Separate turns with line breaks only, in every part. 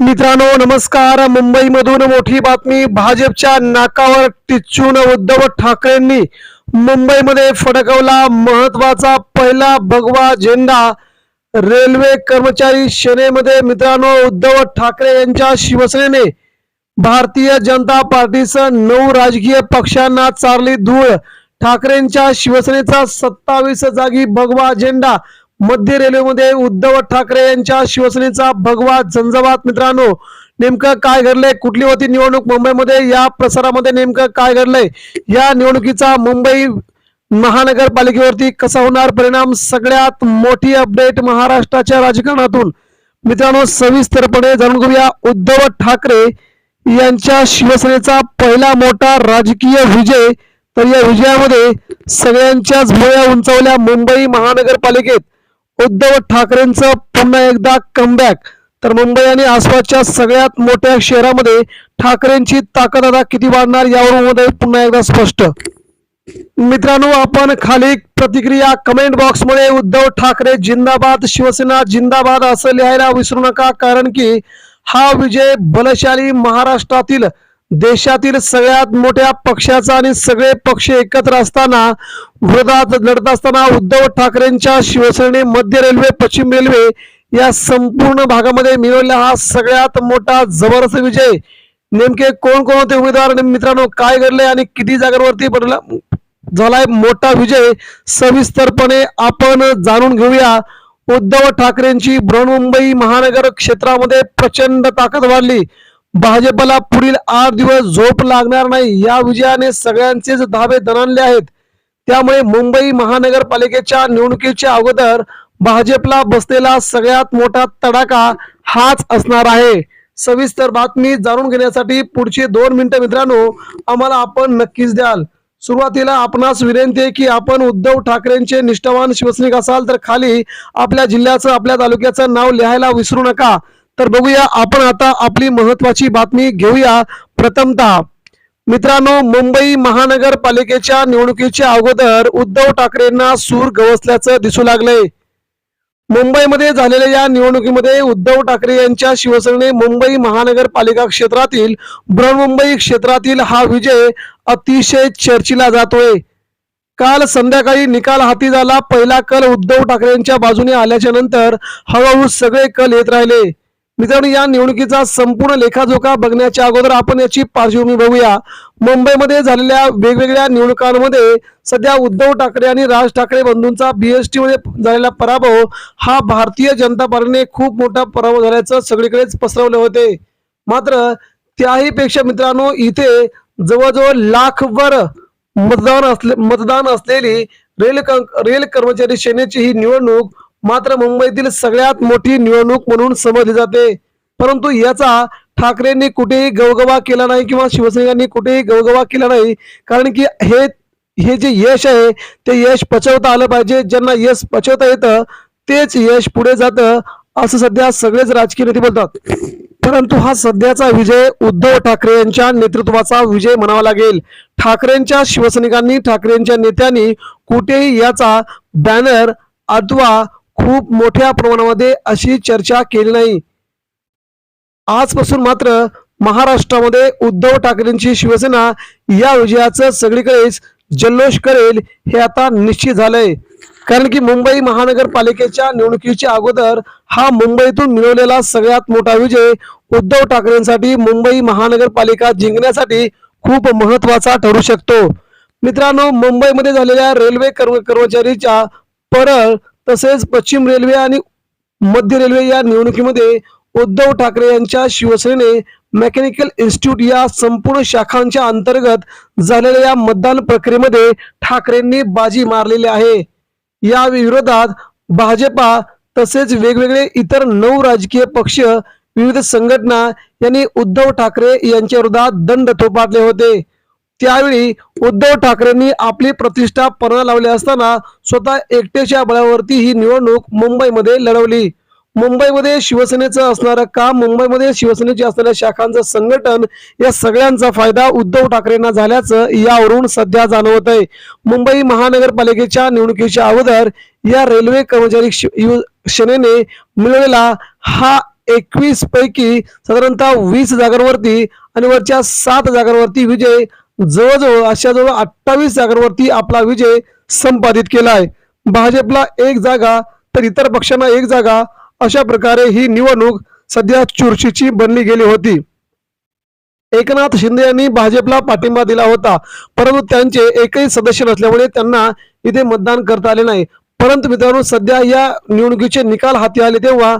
मित्रांनो नमस्कार. मुंबईमधून मोठी बातमी भाजपच्या नाकावर टिचून उद्धव ठाकरेंनी मुंबईमध्ये फडकवला महत्त्वाचा पहिला भगवा झेंडा. रेल्वे कर्मचारी सेनेमध्ये मित्रांनो उद्धव ठाकरे यांच्या शिवसेनेने भारतीय जनता पार्टीसह नऊ राजकीय पक्षांना चारली धूळ. ठाकरेंच्या शिवसेनेचा सत्तावीस जागी भगवा झेंडा. मध्य रेल्वेमध्ये उद्धव ठाकरे यांच्या शिवसेनेचा भगवा झंझवात. मित्रांनो नेमकं काय घडलंय? कुठली होती निवडणूक मुंबईमध्ये? या प्रसारामध्ये नेमकं काय घडलंय? या निवडणुकीचा मुंबई महानगरपालिकेवरती कसा होणार परिणाम? सगळ्यात मोठी अपडेट महाराष्ट्राच्या राजकारणातून. मित्रांनो सविस्तरपणे जाणून घेऊया उद्धव ठाकरे यांच्या शिवसेनेचा पहिला मोठा राजकीय विजय. तर या विजयामध्ये सगळ्यांच्याच भोया उंचावल्या मुंबई महानगरपालिकेत. उद्धव ठाकरेंचं पुन्हा एकदा कमबॅक तर मुंबई आणि आसपासच्या सगळ्यात मोठ्या शहरामध्ये ठाकरेंची ताकद आता किती वाढणार यावरून मध्ये पुन्हा एकदा स्पष्ट. मित्रांनो आपण खाली प्रतिक्रिया कमेंट बॉक्समध्ये उद्धव ठाकरे जिंदाबाद शिवसेना जिंदाबाद असं लिहायला विसरू नका. कारण की हा विजय बलशाली महाराष्ट्रातील देशातील सगळ्यात मोठ्या पक्षाचा आणि सगळे पक्ष एकत्र असताना विरोधात लढत असताना उद्धव ठाकरेंच्या शिवसेने मध्य रेल्वे पश्चिम रेल्वे या संपूर्ण भागामध्ये मिळवलेला हा सगळ्यात मोठा जबरदस्त विजय. नेमके कोण कोण होते उमेदवार? आणि मित्रांनो काय घडले आणि किती जागांवरती पडला झालाय मोठा विजय? सविस्तरपणे आपण जाणून घेऊया. उद्धव ठाकरेंची बृहन्मुंबई महानगर क्षेत्रामध्ये प्रचंड ताकद वाढली. भाजपला पुढील आठ दिवस झोप लागणार नाही. या विजयाने सगळ्यांचेच धाबे दणाणले आहेत. त्यामुळे मुंबई महानगरपालिकेच्या निवडणुकीच्या अगोदर भाजपला बसलेला सगळ्यात मोठा तडाखा हाच असणार आहे. सविस्तर बातमी जाणून घेण्यासाठी पुढचे दोन मिनिटं मित्रांनो आम्हाला आपण नक्कीच द्याल. सुरुवातीला आपणास विनंती आहे की आपण उद्धव ठाकरेंचे निष्ठावान शिवसैनिक असाल तर खाली आपल्या जिल्ह्याचं आपल्या तालुक्याचं नाव लिहायला विसरू नका. तर बघूया आपण आता आपली महत्वाची बातमी घेऊया. प्रथमतः मित्रांनो मुंबई महानगरपालिकेच्या निवडणुकीच्या अगोदर उद्धव ठाकरेंना सूर गवसल्याचं दिसू लागलंय. मुंबईमध्ये झालेल्या या निवडणुकीमध्ये उद्धव ठाकरे यांच्या शिवसेनेने मुंबई महानगरपालिका क्षेत्रातील बृहन्मुंबई क्षेत्रातील हा विजय अतिशय चर्चिला जातोय. काल संध्याकाळी निकाल हाती झाला. पहिला कल उद्धव ठाकरेंच्या बाजूने आल्याच्यानंतर हळूहळू सगळे कल येत राहिले. मित्रांनो या निवडणुकीचा संपूर्ण लेखाजोखा बघण्याच्या अगोदर आपण याची पार्श्वभूमी बघूया. मुंबईमध्ये झालेल्या वेगवेगळ्या निवडणुकांमध्ये सध्या उद्धव ठाकरे आणि राज ठाकरे बंधूंचा बीएसटी मध्ये झालेला पराभव हा भारतीय जनता पार्टीने खूप मोठा पराभव झाल्याचं सगळीकडेच पसरवले होते. मात्र त्याही पेक्षा मित्रांनो इथे जवळजवळ लाखवर मतदान असले मतदान असलेली रेल रेल कर्मचारी सेनेची ही निवडणूक मात्र मुंबईतील सगळ्यात मोठी निवडणूक म्हणून समजली जाते. परंतु याचा ठाकरेंनी कुठेही गवगवा केला नाही किंवा शिवसैनिकांनी कुठेही गवगवा केला नाही. कारण की हे हे जे यश आहे ते यश पचवता आलं पाहिजे. ज्यांना यश पचवता येतं तेच यश पुढे जातं असं सध्या सगळेच राजकीय नेते बोलतात. परंतु हा सध्याचा विजय उद्धव ठाकरे यांच्या नेतृत्वाचा विजय म्हणावा लागेल. ठाकरेंच्या शिवसैनिकांनी ठाकरेंच्या नेत्यांनी कुठेही याचा बॅनर अथवा खूप मोठ्या प्रमाणामध्ये अशी चर्चा केली नाही. आजपासून मात्र महाराष्ट्रामध्ये उद्धव ठाकरेंची शिवसेना या विजयाचं सगळीकडेच जल्लोष करेल हे आता निश्चित झालंय. कारण की मुंबई महानगरपालिकेच्या निवडणुकीच्या अगोदर हा मुंबईतून मिळवलेला सगळ्यात मोठा विजय उद्धव ठाकरेंसाठी मुंबई महानगरपालिका जिंकण्यासाठी खूप महत्त्वाचा ठरू शकतो. मित्रांनो मुंबईमध्ये झालेल्या रेल्वे कर्म कर्मचारीच्या परळ तसेच पश्चिम रेल्वे आणि मध्य रेल्वे या निवडणुकीमध्ये उद्धव ठाकरे यांच्या शिवसेनेने मेकॅनिकल इन्स्टिट्यूट या संपूर्ण शाखांच्या अंतर्गत झालेल्या या मतदान प्रक्रियेमध्ये ठाकरेंनी बाजी मारलेली आहे. या विरोधात भाजपा तसेच वेगवेगळे इतर नऊ राजकीय पक्ष विविध संघटना यांनी उद्धव ठाकरे यांच्या विरोधात दंड थोपाटले होते. त्यावेळी उद्धव ठाकरेंनी आपली प्रतिष्ठा पणा लावली असताना स्वतः एकट्याच्या बळावरती ही निवडणूक मुंबईमध्ये लढवली. मुंबईमध्ये शिवसेनेचं असणारं काम मुंबईमध्ये शिवसेनेचे असणाऱ्या शाखांचं संघटन या सगळ्यांचा फायदा उद्धव ठाकरेंना झाल्याचं यावरून सध्या जाणवत आहे मुंबई महानगरपालिकेच्या निवडणुकीच्या अगोदर या रेल्वे कर्मचारी शि- यु- सेनेने मिळवलेला हा एकवीस पैकी साधारणतः वीस जागांवरती आणि वरच्या सात जागांवरती विजय जवळजवळ अशा जवळ अठ्ठावीस जागांवरती आपला विजय संपादित केला आहे भाजपला एक जागा तर इतर पक्षांना एक जागा अशा प्रकारे ही निवडणूक सध्या चुरशीची बनली गेली होती. एकनाथ शिंदे यांनी भाजपला पाठिंबा दिला होता परंतु त्यांचे एकही सदस्य नसल्यामुळे त्यांना इथे मतदान करता आले नाही. परंतु मित्रांनो सध्या या निवडणुकीचे निकाल हाती आले तेव्हा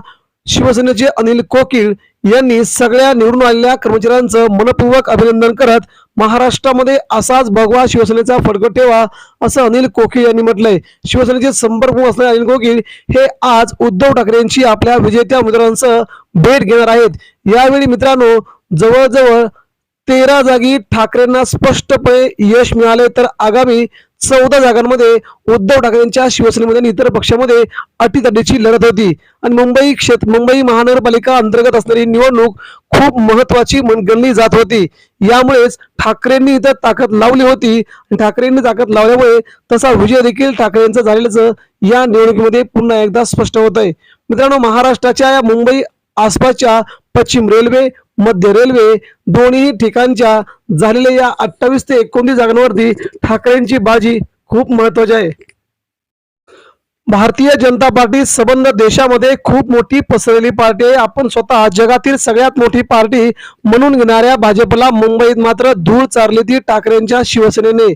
शिवसेनेचे अनिल कोकिळ यांनी सगळ्या निवडून आलेल्या कर्मचाऱ्यांचं मनपूर्वक अभिनंदन करत महाराष्ट्रामध्ये असाच भगवा शिवसेनेचा फडकट ठेवा असं अनिल कोकिळ यांनी म्हटलंय. शिवसेनेचे संपर्क असणारे अनिल कोकिळ हे आज उद्धव ठाकरे यांची आपल्या विजेत्या उमेदवारांसह भेट घेणार आहेत. यावेळी मित्रांनो जवळजवळ तेरा जागी ठाकरेंना स्पष्टपणे यश मिळाले तर आगामी चौदा जागांमध्ये उद्धव ठाकरेंच्या शिवसेनेमध्ये आणि इतर पक्षामध्ये अटीतटीची लढत होती. आणि मुंबई क्षेत्र मुंबई महानगरपालिका अंतर्गत असणारी निवडणूक खूप महत्वाची मन- गणली जात होती. यामुळेच ठाकरेंनी इथं ताकद लावली होती. आणि ठाकरेंनी ताकद लावल्यामुळे तसा विजय देखील ठाकरेंचा झालेल्याचं या निवडणुकीमध्ये पुन्हा एकदा स्पष्ट होत आहे मित्रांनो महाराष्ट्राच्या या मुंबई आसपासच्या पश्चिम रेल्वे मध्य रेल्वे दोन्ही ठिकाणच्या झालेल्या या अठ्ठावीस ते एकोणतीस जागांवरती ठाकरेंची बाजी खूप महत्वाची आहे. भारतीय जनता पार्टी संबंध देशामध्ये खूप मोठी पसरलेली पार्टी आहे. आपण स्वतः जगातील सगळ्यात मोठी पार्टी म्हणून घेणाऱ्या भाजपला मुंबईत मात्र धूळ चारली ती ठाकरेंच्या शिवसेनेने.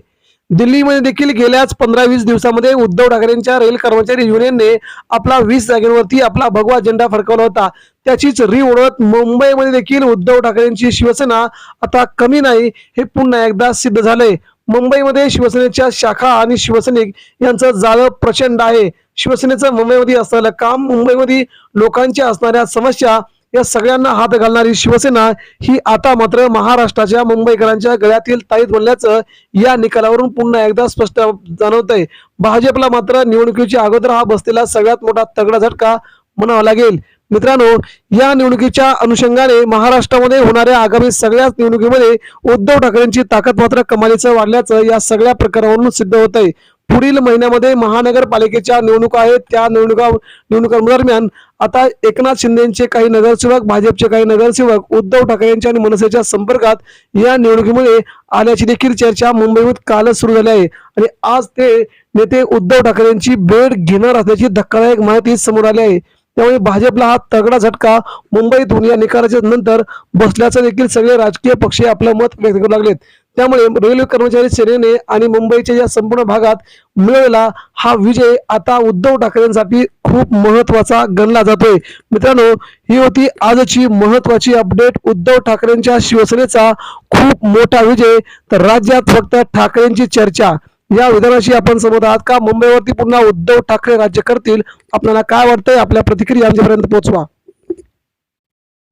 दिल्लीमध्ये देखील गेल्याच पंधरा वीस दिवसामध्ये उद्धव ठाकरेंच्या रेल कर्मचारी युनियनने आपला वीस जागेवरती आपला भगवा झेंडा फडकवला होता. त्याचीच री ओढत मुंबईमध्ये देखील उद्धव ठाकरेंची शिवसेना आता कमी नाही हे पुन्हा एकदा सिद्ध झालंय. मुंबईमध्ये शिवसेनेच्या शाखा आणि शिवसैनिक यांचं जाळं प्रचंड आहे. शिवसेनेचं मुंबईमध्ये असणारं काम मुंबईमध्ये लोकांच्या असणाऱ्या समस्या या सगळ्यांना हात घालणारी शिवसेना ही आता मात्र महाराष्ट्राच्या मुंबईकरांच्या गळ्यातील ताईत बनल्याचं या निकालावरून पुन्हा एकदा स्पष्ट जाणवत आहे भाजपला मात्र निवडणुकीच्या अगोदर हा बसलेला सगळ्यात मोठा तगडा झटका म्हणावा लागेल. मित्रांनो या निवडणुकीच्या अनुषंगाने महाराष्ट्रामध्ये होणाऱ्या आगामी सगळ्याच निवडणुकीमध्ये उद्धव ठाकरेंची ताकद मात्र कमालीचं वाढल्याचं या सगळ्या प्रकारावरून सिद्ध होत आहे पुढील महिन्यामध्ये महानगरपालिकेच्या निवडणुका आहेत. त्या निवडणुका निवडणुकांदरम्यान आता एकनाथ शिंदेचे काही नगरसेवक भाजपचे काही नगरसेवक उद्धव ठाकरे यांच्या आणि मनसेच्या संपर्कात या निवडणुकीमध्ये आल्याची देखील चर्चा मुंबईत कालच सुरू झाली आहे. आणि आज ते नेते उद्धव ठाकरे यांची भेट घेणार असल्याची धक्कादायक माहिती समोर आली आहे. त्यामुळे भाजपला हा तगडा झटका मुंबईतून या निकालाच्या नंतर बसल्याचं देखील सगळे राजकीय पक्ष आपलं मत व्यक्त करू लागलेत. त्यामुळे रेल्वे कर्मचारी सेनेने आणि मुंबईच्या या संपूर्ण भागात मिळवलेला हा विजय आता उद्धव ठाकरेंसाठी खूप महत्त्वाचा गणला जातोय. मित्रांनो ही होती आजची महत्वाची अपडेट. उद्धव ठाकरेंच्या शिवसेनेचा खूप मोठा विजय. तर राज्यात फक्त ठाकरेंची चर्चा. या विधानाशी आपण समोर आहात का? मुंबईवरती पुन्हा उद्धव ठाकरे राज्य करतील. आपल्याला काय वाटतंय? आपल्या प्रतिक्रिया आमच्यापर्यंत पोहोचवा.